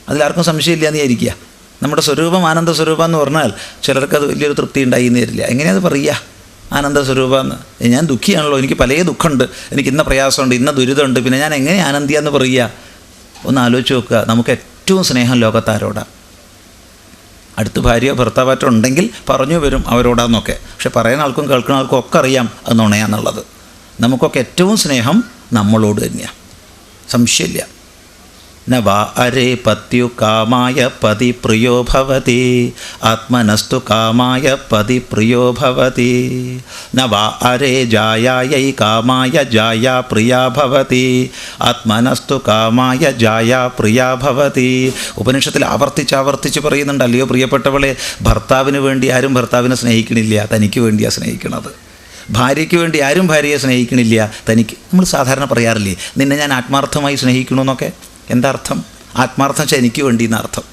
S1: അതിലാർക്കും സംശയമില്ല എന്ന് വിചാരിക്കുക. നമ്മുടെ സ്വരൂപം ആനന്ദ സ്വരൂപം എന്ന് പറഞ്ഞാൽ ചിലർക്ക് അത് വലിയൊരു തൃപ്തി ഉണ്ടായി എന്ന് തരില്ല എങ്ങനെയത് പറയുക? ആനന്ദ സ്വരൂപമെന്ന് ഞാൻ ദുഃഖിയാണല്ലോ എനിക്ക് പല ദുഃഖമുണ്ട് എനിക്ക് ഇന്ന പ്രയാസമുണ്ട് ഇന്ന ദുരിതമുണ്ട് പിന്നെ ഞാൻ എങ്ങനെ ആനന്ദിയാന്ന് പറയുക? ഒന്ന് ആലോചിച്ച് നോക്കുക. നമുക്ക് ഏറ്റവും സ്നേഹം ലോകത്താരോടാണ് അടുത്ത് ഭാര്യ ഭർത്താവാറ്റം ഉണ്ടെങ്കിൽ പറഞ്ഞു വരും അവരോടാന്നൊക്കെ. പക്ഷെ പറയുന്ന ആൾക്കും കേൾക്കുന്ന ആൾക്കും ഒക്കെ അറിയാം അത് നുണയാന്നുള്ളത്. നമുക്കൊക്കെ ഏറ്റവും സ്നേഹം നമ്മളോട് തന്നെയാണ് സംശയമില്ല. ന വാ അരേ പത്യു കാമായ പതി പ്രിയോ ഭവതി. ആത്മനസ്തു കാമായ പതി പ്രിയോ ഭവതി. അരേ ജായായൈ കാമായ ജായ പ്രിയാ ഭവതി. ആത്മനസ്തു കാമായ ജായ പ്രിയാ ഭവതി. ഉപനിഷത്തിൽ ആവർത്തിച്ച് ആവർത്തിച്ച് പറയുന്നുണ്ട് അല്ലയോ പ്രിയപ്പെട്ടവളെ ഭർത്താവിന് വേണ്ടി ആരും ഭർത്താവിനെ സ്നേഹിക്കണില്ല തനിക്ക് വേണ്ടിയാണ് സ്നേഹിക്കുന്നത് ഭാര്യയ്ക്ക് വേണ്ടി ആരും ഭാര്യയെ സ്നേഹിക്കണില്ല തനിക്ക്. നമ്മൾ സാധാരണ പറയാറില്ലേ നിന്നെ ഞാൻ ആത്മാർത്ഥമായി സ്നേഹിക്കണമെന്നൊക്കെ എന്താ അർത്ഥം ആത്മാർത്ഥം എനിക്ക് വേണ്ടി എന്ന അർത്ഥം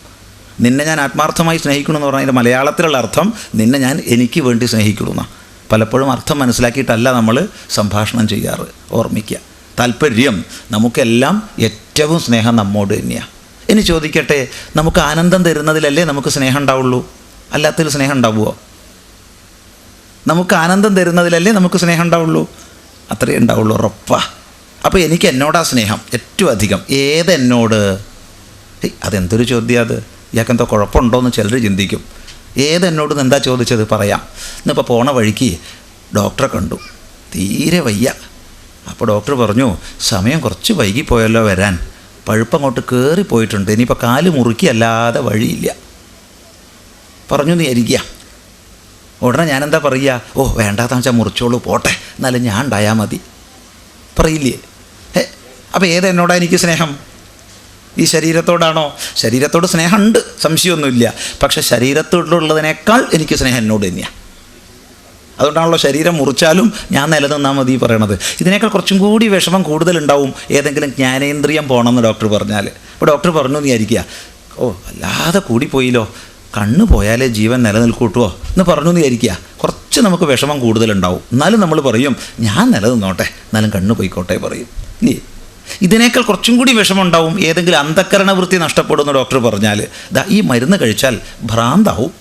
S1: നിന്നെ ഞാൻ ആത്മാർത്ഥമായി സ്നേഹിക്കണമെന്ന് പറഞ്ഞാൽ മലയാളത്തിലുള്ള അർത്ഥം നിന്നെ ഞാൻ എനിക്ക് വേണ്ടി സ്നേഹിക്കണമെന്ന. പലപ്പോഴും അർത്ഥം മനസ്സിലാക്കിയിട്ടല്ല നമ്മൾ സംഭാഷണം ചെയ്യാറ് ഓർമ്മിക്കുക. താല്പര്യം നമുക്കെല്ലാം ഏറ്റവും സ്നേഹം നമ്മോട് തന്നെയാണ് ഇനി ചോദിക്കട്ടെ നമുക്ക് ആനന്ദം തരുന്നതിലല്ലേ നമുക്ക് സ്നേഹം ഉണ്ടാവുള്ളൂ? അല്ലാത്തതിൽ സ്നേഹം ഉണ്ടാവുമോ നമുക്ക് ആനന്ദം തരുന്നതിലല്ലേ നമുക്ക് സ്നേഹം ഉണ്ടാവുള്ളൂ? അത്രയേ ഉണ്ടാവുള്ളൂ ഉറപ്പാ. അപ്പോൾ എനിക്ക് എന്നോടാ സ്നേഹം ഏറ്റവും അധികം. ഏതെന്നോട് അതെന്തൊരു ചോദ്യം അത്? ഇയാൾക്ക് എന്തോ കുഴപ്പമുണ്ടോ എന്ന് ചിലർ ചിന്തിക്കും ഏതെന്നോട് എന്താ ചോദിച്ചത് പറയാം. ഇന്നിപ്പോൾ പോണ വഴിക്ക് ഡോക്ടറെ കണ്ടു. തീരെ വയ്യ. അപ്പോൾ ഡോക്ടർ പറഞ്ഞു സമയം കുറച്ച് വൈകിപ്പോയല്ലോ വരാൻ. പഴുപ്പങ്ങോട്ട് കയറിപ്പോയിട്ടുണ്ട് ഇനിയിപ്പോൾ കാൽ മുറുക്കിയല്ലാതെ വഴിയില്ല. പറഞ്ഞു നീ അരിക്കുക ഉടനെ ഞാനെന്താ പറയുക? ഓ വേണ്ടാത്ത വെച്ചാൽ മുറിച്ചോളൂ പോട്ടെ. എന്നാലും ഞാൻ ഉണ്ടായാൽ മതി. പറയില്ലേ? അപ്പോൾ ഏത് എന്നോടാ എനിക്ക് സ്നേഹം? ഈ ശരീരത്തോടാണോ? ശരീരത്തോട് സ്നേഹമുണ്ട് സംശയമൊന്നുമില്ല. പക്ഷെ ശരീരത്തോടുള്ളതിനേക്കാൾ എനിക്ക് സ്നേഹം എന്നോട് തന്നെയാണ് അതുകൊണ്ടാണല്ലോ ശരീരം മുറിച്ചാലും ഞാൻ നിലനിന്നാൽ മതി പറയണത്. ഇതിനേക്കാൾ കുറച്ചും കൂടി വിഷമം കൂടുതലുണ്ടാവും ഏതെങ്കിലും ജ്ഞാനേന്ദ്രിയം പോകണമെന്ന് ഡോക്ടർ പറഞ്ഞാൽ. അപ്പോൾ ഡോക്ടർ പറഞ്ഞു എന്ന് വിചാരിക്കുക. ഓ അല്ലാതെ കൂടിപ്പോയില്ലോ കണ്ണ് പോയാലേ ജീവൻ നിലനിൽക്കൂട്ടുവോ എന്ന് പറഞ്ഞു എന്ന് വിചാരിക്കുക. കുറച്ച് നമുക്ക് വിഷമം കൂടുതലുണ്ടാവും. എന്നാലും നമ്മൾ പറയും ഞാൻ നിലനിന്നോട്ടെ. എന്നാലും കണ്ണ് പോയിക്കോട്ടെ പറയും. ഇല്ലേ? ഇതിനേക്കാൾ കുറച്ചും കൂടി വിഷമം ഉണ്ടാവും ഏതെങ്കിലും അന്ധക്കരണ വൃത്തി നഷ്ടപ്പെടുമെന്ന് ഡോക്ടർ പറഞ്ഞാൽ ദാ ഈ മരുന്ന് കഴിച്ചാൽ ഭ്രാന്താവും.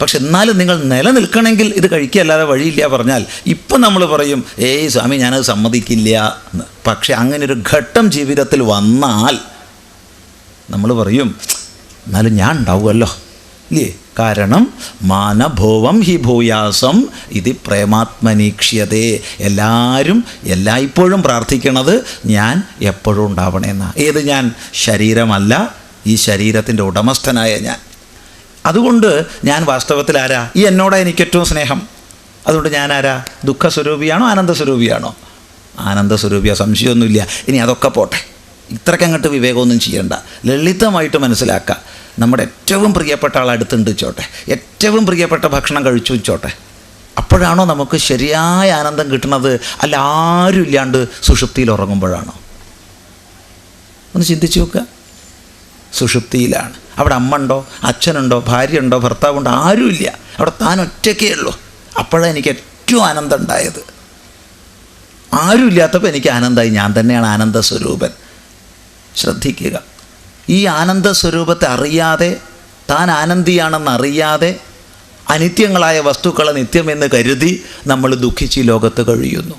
S1: പക്ഷെ എന്നാലും നിങ്ങൾ നിലനിൽക്കണമെങ്കിൽ ഇത് കഴിക്കുക അല്ലാതെ വഴിയില്ല പറഞ്ഞാൽ ഇപ്പം നമ്മൾ പറയും ഏയ് സ്വാമി ഞാനത് സമ്മതിക്കില്ല എന്ന്. പക്ഷെ അങ്ങനെ ഒരു ഘട്ടം ജീവിതത്തിൽ വന്നാൽ നമ്മൾ പറയും എന്നാലും ഞാൻ ഉണ്ടാവുമല്ലോ. ഇല്ലേ കാരണം മാനഭോവം ഹി ഭൂയാസം ഇത് പ്രേമാത്മനീക്ഷ്യതേ. എല്ലാവരും എല്ലായ്പ്പോഴും പ്രാർത്ഥിക്കണത് ഞാൻ എപ്പോഴും ഉണ്ടാവണമെന്നാണ് ഏത് ഞാൻ? ശരീരമല്ല ഈ ശരീരത്തിന്റെ ഉടമസ്ഥനായ ഞാൻ. അതുകൊണ്ട് ഞാൻ വാസ്തവത്തിൽ ആരാ ഈ എന്നോടാ എനിക്ക് ഏറ്റവും സ്നേഹം. അതുകൊണ്ട് ഞാൻ ആരാ ദുഃഖസ്വരൂപിയാണോ ആനന്ദസ്വരൂപിയാണോ? ആനന്ദസ്വരൂപിയ സംശയമൊന്നുമില്ല. ഇനി അതൊക്കെ പോട്ടെ. ഇത്രയ്ക്കങ്ങോട്ട് വിവേകമൊന്നും ചെയ്യണ്ട. ലളിതമായിട്ട് മനസ്സിലാക്കുക നമ്മുടെ ഏറ്റവും പ്രിയപ്പെട്ട ആൾ അടുത്തുണ്ട് വെച്ചോട്ടെ ഏറ്റവും പ്രിയപ്പെട്ട ഭക്ഷണം കഴിച്ചു വെച്ചോട്ടെ അപ്പോഴാണോ നമുക്ക് ശരിയായ ആനന്ദം കിട്ടുന്നത്? അല്ല ആരും ഇല്ലാണ്ട് സുഷുപ്തിയിൽ ഉറങ്ങുമ്പോഴാണോ? ഒന്ന് ചിന്തിച്ചു നോക്കുക. സുഷുപ്തിയിലാണ്. അവിടെ അമ്മ ഉണ്ടോ? അച്ഛനുണ്ടോ? ഭാര്യയുണ്ടോ? ഭർത്താവുണ്ടോ? ആരുമില്ല അവിടെ താൻ ഒറ്റയ്ക്കേ ഉള്ളൂ. അപ്പോഴാണ് എനിക്ക് ഏറ്റവും ആനന്ദം ഉണ്ടായത്. ആരുമില്ലാത്തപ്പോൾ എനിക്ക് ആനന്ദമായി. ഞാൻ തന്നെയാണ് ആനന്ദ സ്വരൂപൻ ശ്രദ്ധിക്കുക. ഈ ആനന്ദ സ്വരൂപത്തെ അറിയാതെ താൻ ആനന്ദിയാണെന്ന് അറിയാതെ അനിത്യങ്ങളായ വസ്തുക്കളെ നിത്യമെന്ന് കരുതി നമ്മൾ ദുഃഖിച്ച് ഈ ലോകത്ത് കഴിയുന്നു.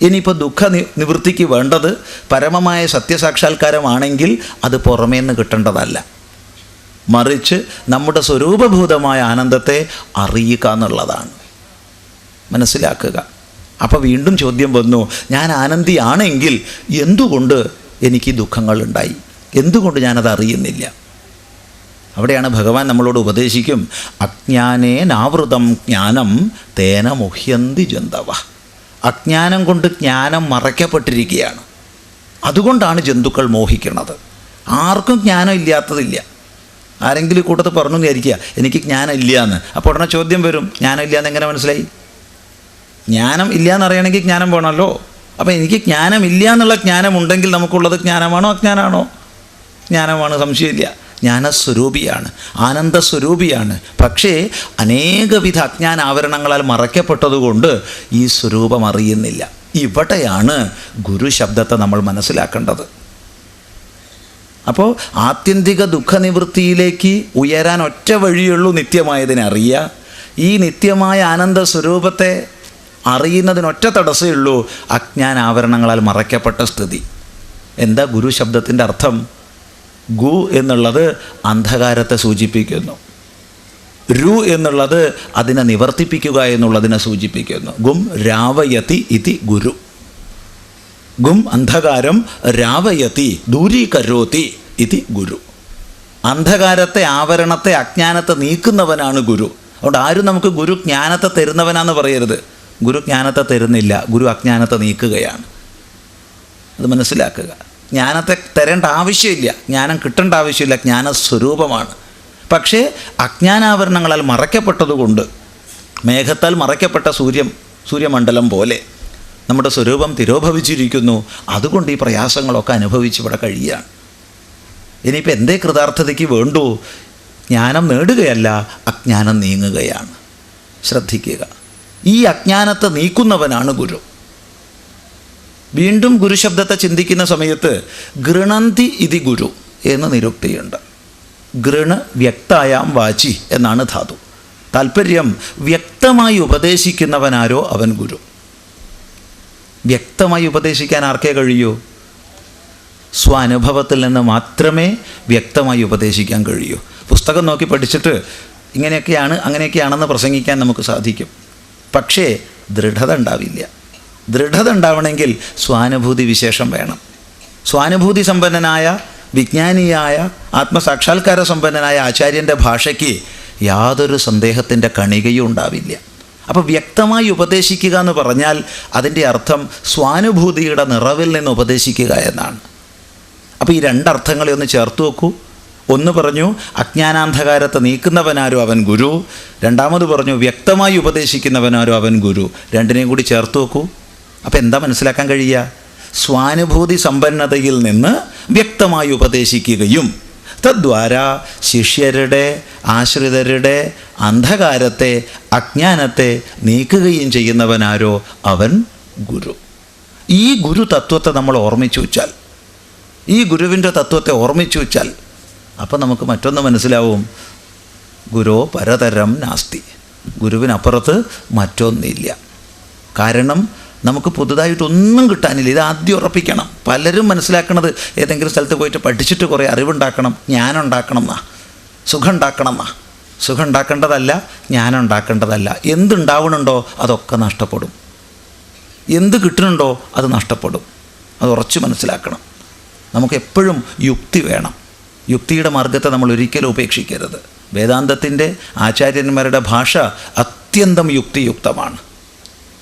S1: ഇനിയിപ്പോൾ ദുഃഖ നിവൃത്തിക്ക് വേണ്ടത് പരമമായ സത്യസാക്ഷാത്കാരമാണെങ്കിൽ അത് പുറമേ നിന്ന് കിട്ടേണ്ടതല്ല. മറിച്ച് നമ്മുടെ സ്വരൂപഭൂതമായ ആനന്ദത്തെ അറിയുക എന്നുള്ളതാണ്. മനസ്സിലാക്കുക. അപ്പോൾ വീണ്ടും ചോദ്യം വന്നു ഞാൻ ആനന്ദിയാണെങ്കിൽ എന്തുകൊണ്ട് എനിക്ക് ദുഃഖങ്ങളുണ്ടായി. എന്തുകൊണ്ട് ഞാനത് അറിയുന്നില്ല? അവിടെയാണ് ഭഗവാൻ നമ്മളോട് ഉപദേശിക്കും അജ്ഞാനേനാവൃതം ജ്ഞാനം തേന മുഹ്യന്തി ജന്തവ. അജ്ഞാനം കൊണ്ട് ജ്ഞാനം മറയ്ക്കപ്പെട്ടിരിക്കുകയാണ്. അതുകൊണ്ടാണ് ജന്തുക്കൾ മോഹിക്കുന്നത്. ആർക്കും ജ്ഞാനം ഇല്ലാത്തതില്ല. ആരെങ്കിലും കൂട്ടത്ത് പറഞ്ഞു വിചാരിക്കുക എനിക്ക് ജ്ഞാനം ഇല്ല എന്ന്. അപ്പോൾ ഉടനെ ചോദ്യം വരും ജ്ഞാനം ഇല്ല എന്ന് എങ്ങനെ മനസ്സിലായി? ജ്ഞാനം ഇല്ല എന്നറിയണമെങ്കിൽ ജ്ഞാനം വേണമല്ലോ. അപ്പോൾ എനിക്ക് ജ്ഞാനം ഇല്ല എന്നുള്ള ജ്ഞാനമുണ്ടെങ്കിൽ നമുക്കുള്ളത് ജ്ഞാനമാണോ അജ്ഞാനമാണോ? ജ്ഞാനമാണ് സംശയമില്ല. ജ്ഞാനസ്വരൂപിയാണ് ആനന്ദസ്വരൂപിയാണ്. പക്ഷേ അനേകവിധ അജ്ഞാന ആവരണങ്ങളാൽ മറയ്ക്കപ്പെട്ടതുകൊണ്ട് ഈ സ്വരൂപം അറിയുന്നില്ല. ഇവിടെയാണ് ഗുരു ശബ്ദത്തെ നമ്മൾ മനസ്സിലാക്കേണ്ടത്. അപ്പോൾ ആത്യന്തിക ദുഃഖനിവൃത്തിയിലേക്ക് ഉയരാൻ ഒറ്റ വഴിയുള്ളൂ നിത്യമായതിനെ അറിയുക. ഈ നിത്യമായ ആനന്ദ സ്വരൂപത്തെ അറിയുന്നതിനൊറ്റ തടസ്സമേ ഉള്ളൂ അജ്ഞാനാവരണങ്ങളാൽ മറയ്ക്കപ്പെട്ട സ്ഥിതി. എന്താ ഗുരു ശബ്ദത്തിന്റെ അർത്ഥം? ഗു എന്നുള്ളത് അന്ധകാരത്തെ സൂചിപ്പിക്കുന്നു. രു എന്നുള്ളത് അതിനെ നിവർത്തിപ്പിക്കുക എന്നുള്ളതിനെ സൂചിപ്പിക്കുന്നു. ഗും രാവയതി ഇതി ഗുരു. ഗും അന്ധകാരം രാവയതി ദൂരീകരോതി ഇതി ഗുരു. അന്ധകാരത്തെ ആവരണത്തെ അജ്ഞാനത്തെ നീക്കുന്നവനാണ് ഗുരു. അതുകൊണ്ട് ആരും നമുക്ക് ഗുരു ജ്ഞാനത്തെ തരുന്നവനാന്ന് പറയരുത്. ഗുരു ജ്ഞാനത്തെ തരുന്നില്ല ഗുരു അജ്ഞാനത്തെ നീക്കുകയാണ്. അത് മനസ്സിലാക്കുക. ജ്ഞാനത്തെ തരേണ്ട ആവശ്യമില്ല. ജ്ഞാനം കിട്ടേണ്ട ആവശ്യമില്ല ജ്ഞാനസ്വരൂപമാണ്. പക്ഷേ അജ്ഞാനാവരണങ്ങളാൽ മറയ്ക്കപ്പെട്ടതുകൊണ്ട് മേഘത്താൽ മറയ്ക്കപ്പെട്ട സൂര്യൻ സൂര്യമണ്ഡലം പോലെ നമ്മുടെ സ്വരൂപം തിരോഭവിച്ചിരിക്കുന്നു. അതുകൊണ്ട് ഈ പ്രയാസങ്ങളൊക്കെ അനുഭവിച്ച് ഇവിടെ കഴിയുകയാണ്. ഇനിയിപ്പോൾ എന്തേ കൃതാർത്ഥതയ്ക്ക് വേണ്ടു? ജ്ഞാനം നേടുകയല്ല അജ്ഞാനം നീങ്ങുകയാണ്. ശ്രദ്ധിക്കുക. ഈ അജ്ഞാനത്തെ നീക്കുന്നവനാണ് ഗുരു. വീണ്ടും ഗുരുശബ്ദത്തെ ചിന്തിക്കുന്ന സമയത്ത് ഗൃണന്തി ഇതി ഗുരു എന്ന് നിരുക്തിയുണ്ട്. ഗൃണ വ്യക്തായാം വാചി എന്നാണ് ധാതു. താല്പര്യം വ്യക്തമായി ഉപദേശിക്കുന്നവനാരോ അവൻ ഗുരു. വ്യക്തമായി ഉപദേശിക്കാൻ ആർക്കേ കഴിയൂ? സ്വാനുഭവത്തിൽ നിന്ന് മാത്രമേ വ്യക്തമായി ഉപദേശിക്കാൻ കഴിയൂ. പുസ്തകം നോക്കി പഠിച്ചിട്ട് ഇങ്ങനെയൊക്കെയാണ് അങ്ങനെയൊക്കെയാണെന്ന് പ്രസംഗിക്കാൻ നമുക്ക് സാധിക്കും. പക്ഷേ ദൃഢത ഉണ്ടാവില്ല. ദൃഢത ഉണ്ടാവണമെങ്കിൽ സ്വാനുഭൂതി വിശേഷം വേണം. സ്വാനുഭൂതി സമ്പന്നനായ വിജ്ഞാനിയായ ആത്മസാക്ഷാത്കാര സമ്പന്നനായ ആചാര്യന്റെ ഭാഷയ്ക്ക് യാതൊരു സന്ദേഹത്തിന്റെ കണികയും ഉണ്ടാവില്ല. അപ്പോൾ വ്യക്തമായി ഉപദേശിക്കുക എന്ന് പറഞ്ഞാൽ അതിന്റെ അർത്ഥം സ്വാനുഭൂതിയുടെ നിറവിൽ നിന്ന് ഉപദേശിക്കുക എന്നാണ്. അപ്പോൾ ഈ രണ്ടർത്ഥങ്ങളെ ഒന്ന് ചേർത്ത് നോക്കൂ ഒന്ന് പറഞ്ഞു അജ്ഞാനാന്ധകാരത്തെ നീക്കുന്നവനാരോ അവൻ ഗുരു? രണ്ടാമത് പറഞ്ഞു വ്യക്തമായി ഉപദേശിക്കുന്നവനാരോ അവൻ ഗുരു? രണ്ടിനെയും കൂടി ചേർത്ത് നോക്കൂ. അപ്പോൾ എന്താ മനസ്സിലാക്കാൻ കഴിയുക? സ്വാനുഭൂതി സമ്പന്നതയിൽ നിന്ന് വ്യക്തമായി ഉപദേശിക്കുകയും തദ്വാര ശിഷ്യരുടെ ആശ്രിതരുടെ അന്ധകാരത്തെ അജ്ഞാനത്തെ നീക്കുകയും ചെയ്യുന്നവനാരോ അവൻ ഗുരു. ഈ ഗുരു തത്വത്തെ നമ്മൾ ഓർമ്മിച്ചു വെച്ചാൽ ഈ ഗുരുവിന്റെ തത്വത്തെ ഓർമ്മിച്ചു വെച്ചാൽ അപ്പം നമുക്ക് മറ്റൊന്ന് മനസ്സിലാവും. ഗുരോ പരതരം നാസ്തി. ഗുരുവിനപ്പുറത്ത് മറ്റൊന്നില്ല. കാരണം നമുക്ക് പുതുതായിട്ടൊന്നും കിട്ടാനില്ല. ഇത് ആദ്യം ഉറപ്പിക്കണം. പലരും മനസ്സിലാക്കുന്നത് ഏതെങ്കിലും സ്ഥലത്ത് പോയിട്ട് പഠിച്ചിട്ട് കുറേ അറിവുണ്ടാക്കണം. ജ്ഞാനുണ്ടാക്കണം എന്നാ സുഖം ഉണ്ടാക്കണം എന്നാ സുഖം ഉണ്ടാക്കേണ്ടതല്ല ജ്ഞാനം ഉണ്ടാക്കേണ്ടതല്ല എന്തുണ്ടാവണുണ്ടോ അതൊക്കെ നഷ്ടപ്പെടും. എന്ത് കിട്ടുന്നുണ്ടോ അത് നഷ്ടപ്പെടും. അത് ഉറച്ചു മനസ്സിലാക്കണം. നമുക്ക് എപ്പോഴും യുക്തി വേണം. യുക്തിയുടെ മാർഗത്തെ നമ്മൾ ഒരിക്കലും ഉപേക്ഷിക്കരുത്. വേദാന്തത്തിന്റെ ആചാര്യന്മാരുടെ ഭാഷ അത്യന്തം യുക്തിയുക്തമാണ്.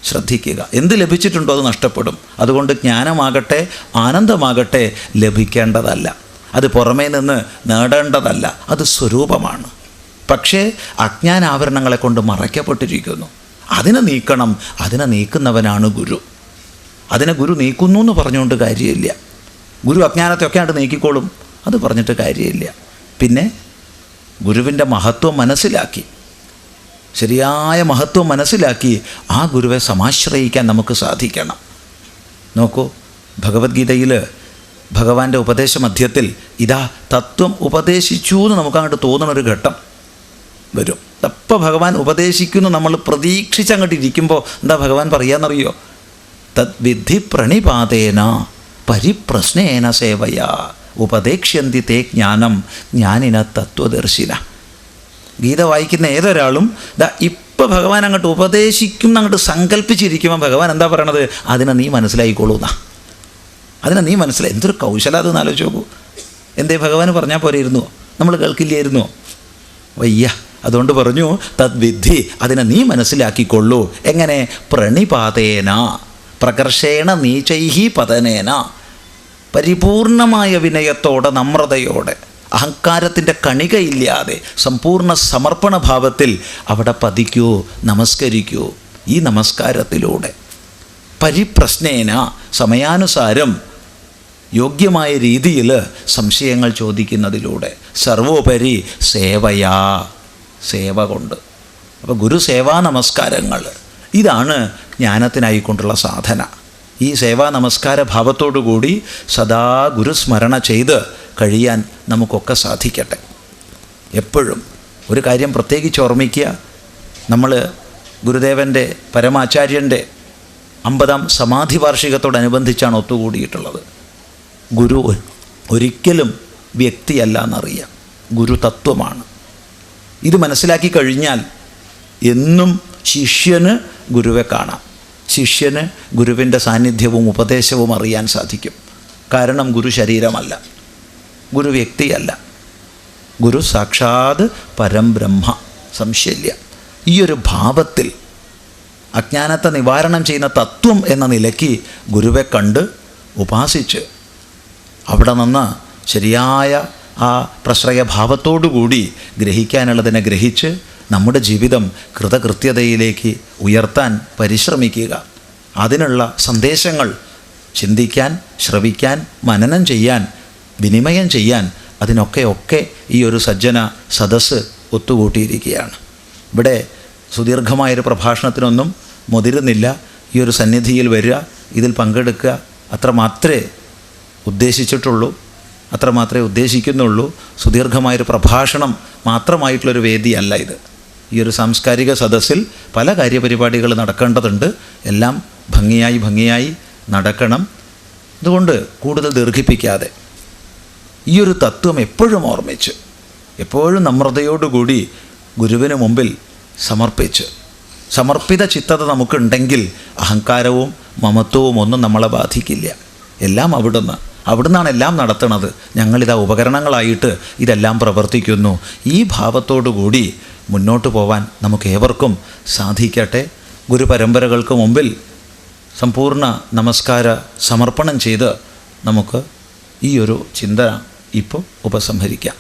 S1: ശ്രദ്ധിക്കുക. എന്ത് ലഭിച്ചിട്ടുണ്ടോ അത് നഷ്ടപ്പെടും. അതുകൊണ്ട് ജ്ഞാനമാകട്ടെ ആനന്ദമാകട്ടെ ലഭിക്കേണ്ടതല്ല. അത് പുറമേ നിന്ന് നേടേണ്ടതല്ല. അത് സ്വരൂപമാണ്. പക്ഷേ അജ്ഞാനാവരണങ്ങളെ കൊണ്ട് മറയ്ക്കപ്പെട്ടിരിക്കുന്നു. അതിനെ നീക്കണം. അതിനെ നീക്കുന്നവനാണ് ഗുരു. അതിനെ ഗുരു നീക്കുന്നു എന്ന് പറഞ്ഞുകൊണ്ട് കാര്യമില്ല. ഗുരു അജ്ഞാനത്തെയൊക്കെ ആയിട്ട് നീക്കിക്കോളും. അത് പറഞ്ഞിട്ട് കാര്യമില്ല. പിന്നെ ഗുരുവിന്റെ മഹത്വം മനസ്സിലാക്കി. ശരിയായ മഹത്വം മനസ്സിലാക്കി ആ ഗുരുവെ സമാശ്രയിക്കാൻ നമുക്ക് സാധിക്കണം. നോക്കൂ ഭഗവത്ഗീതയിൽ ഭഗവാന്റെ ഉപദേശ മധ്യത്തിൽ ഇതാ തത്വം ഉപദേശിച്ചു എന്ന് നമുക്ക് അങ്ങോട്ട് തോന്നുന്ന ഒരു ഘട്ടം വരും. അപ്പോൾ ഭഗവാൻ ഉപദേശിക്കുന്നു നമ്മൾ പ്രതീക്ഷിച്ചങ്ങോട്ട് ഇരിക്കുമ്പോൾ എന്താ ഭഗവാൻ പറയാന്നറിയോ? തദ്വിധി പ്രണിപാതേന പരിപ്രശ്നേന സേവയാ. ഉപദേക്ഷ്യന്തി തേ ജ്ഞാനം ജ്ഞാനിന തത്വദർശിന. ഗീത വായിക്കുന്ന ഏതൊരാളും ദാ ഇപ്പം ഭഗവാൻ അങ്ങോട്ട് ഉപദേശിക്കും അങ്ങോട്ട് സങ്കല്പിച്ചിരിക്കുമ്പോൾ ഭഗവാൻ എന്താ പറയണത്? അതിനെ നീ മനസ്സിലായിക്കോളൂ എന്നാ അതിനെ നീ മനസ്സിലായി. എന്തൊരു കൗശല അതെന്ന് ആലോചിച്ച് നോക്കൂ. എന്തേ ഭഗവാൻ പറഞ്ഞാൽ പോരെയിരുന്നോ നമ്മൾ കേൾക്കില്ലായിരുന്നോ? വയ്യ. അതുകൊണ്ട് പറഞ്ഞു തദ്വിധി അതിനെ നീ മനസ്സിലാക്കിക്കൊള്ളൂ. എങ്ങനെ? പ്രണിപാതേന പ്രകർഷേണ നീചൈഹി പതനേന. പരിപൂർണമായ വിനയത്തോടെ നമ്രതയോടെ അഹങ്കാരത്തിന്റെ കണികയില്ലാതെ സമ്പൂർണ സമർപ്പണ ഭാവത്തിൽ അവിടെ പതിക്കൂ നമസ്കരിക്കൂ ഈ നമസ്കാരത്തിലൂടെ. പരിപ്രശ്നേന സമയാനുസാരം യോഗ്യമായ രീതിയിൽ സംശയങ്ങൾ ചോദിക്കുന്നതിലൂടെ സർവോപരി സേവയാ സേവ കൊണ്ട്. അപ്പോൾ ഗുരുസേവാ നമസ്കാരങ്ങൾ ഇതാണ് ജ്ഞാനത്തിനായിക്കൊണ്ടുള്ള സാധന. ഈ സേവാ നമസ്കാര ഭാവത്തോടുകൂടി സദാ ഗുരുസ്മരണ ചെയ്ത് കഴിയാൻ നമുക്കൊക്കെ സാധിക്കട്ടെ. എപ്പോഴും ഒരു കാര്യം പ്രത്യേകിച്ച് ഓർമ്മിക്കുക നമ്മൾ ഗുരുദേവന്റെ പരമാചാര്യന്റെ അമ്പതാം സമാധി വാർഷികത്തോടനുബന്ധിച്ചാണ് ഒത്തുകൂടിയിട്ടുള്ളത്. ഗുരു ഒരിക്കലും വ്യക്തിയല്ല എന്നറിയാം ഗുരു തത്വമാണ് ഇത് മനസ്സിലാക്കി കഴിഞ്ഞാൽ എന്നും ശിഷ്യന് ഗുരുവെ കാണാം. ശിഷ്യന് ഗുരുവിന്റെ സാന്നിധ്യവും ഉപദേശവും അറിയാൻ സാധിക്കും. കാരണം ഗുരു ശരീരമല്ല. ഗുരു വ്യക്തിയല്ല. ഗുരു സാക്ഷാത് പരംബ്രഹ്മ സംശയില്ല ഈ ഒരു ഭാവത്തിൽ അജ്ഞാനത്തെ നിവാരണം ചെയ്യുന്ന തത്വം എന്ന നിലയ്ക്ക് ഗുരുവെ കണ്ട് ഉപാസിച്ച് അവിടെ നിന്ന് ശരിയായ ആ പ്രശ്രയഭാവത്തോടുകൂടി ഗ്രഹിക്കാനുള്ളതിനെ ഗ്രഹിച്ച് നമ്മുടെ ജീവിതം കൃതകൃത്യതയിലേക്ക് ഉയർത്താൻ പരിശ്രമിക്കുക. അതിനുള്ള സന്ദേശങ്ങൾ ചിന്തിക്കാൻ ശ്രവിക്കാൻ മനനം ചെയ്യാൻ വിനിമയം ചെയ്യാൻ അതിനൊക്കെ ഒക്കെ ഈ ഒരു സജ്ജന സദസ്സ് ഒത്തുകൂട്ടിയിരിക്കുകയാണ്. ഇവിടെ സുദീർഘമായൊരു പ്രഭാഷണത്തിനൊന്നും മുതിരുന്നില്ല. ഈ ഒരു സന്നിധിയിൽ വരിക ഇതിൽ പങ്കെടുക്കുക അത്ര മാത്രമേ ഉദ്ദേശിച്ചിട്ടുള്ളൂ. അത്ര മാത്രമേ ഉദ്ദേശിക്കുന്നുള്ളൂ. സുദീർഘമായൊരു പ്രഭാഷണം മാത്രമായിട്ടുള്ളൊരു വേദിയല്ല ഇത്. ഈ ഒരു സാംസ്കാരിക സദസ്സിൽ പല കാര്യപരിപാടികൾ നടക്കേണ്ടതുണ്ട്. എല്ലാം ഭംഗിയായി ഭംഗിയായി നടക്കണം. അതുകൊണ്ട് കൂടുതൽ ദീർഘിപ്പിക്കാതെ ഈ ഒരു തത്വം എപ്പോഴും ഓർമ്മിച്ച് എപ്പോഴും നമ്രതയോടുകൂടി ഗുരുവിന് മുമ്പിൽ സമർപ്പിച്ച് സമർപ്പിത ചിത്തത നമുക്കുണ്ടെങ്കിൽ അഹങ്കാരവും മമത്വവും ഒന്നും നമ്മളെ ബാധിക്കില്ല. എല്ലാം അവിടുന്ന് അവിടുന്നാണ് എല്ലാം നടത്തുന്നത് ഞങ്ങളിതാ ഉപകരണങ്ങളായിട്ട് ഇതെല്ലാം പ്രവർത്തിക്കുന്നു. ഈ ഭാവത്തോടുകൂടി മുന്നോട്ട് പോവാൻ നമുക്ക് ഏവർക്കും സാധിക്കട്ടെ. ഗുരുപരമ്പരകൾക്ക് മുമ്പിൽ സമ്പൂർണ നമസ്കാര സമർപ്പണം ചെയ്ത് നമുക്ക് ഈ ഒരു ചിന്ത ഇപ്പോൾ ഉപസംഹരിക്കാം.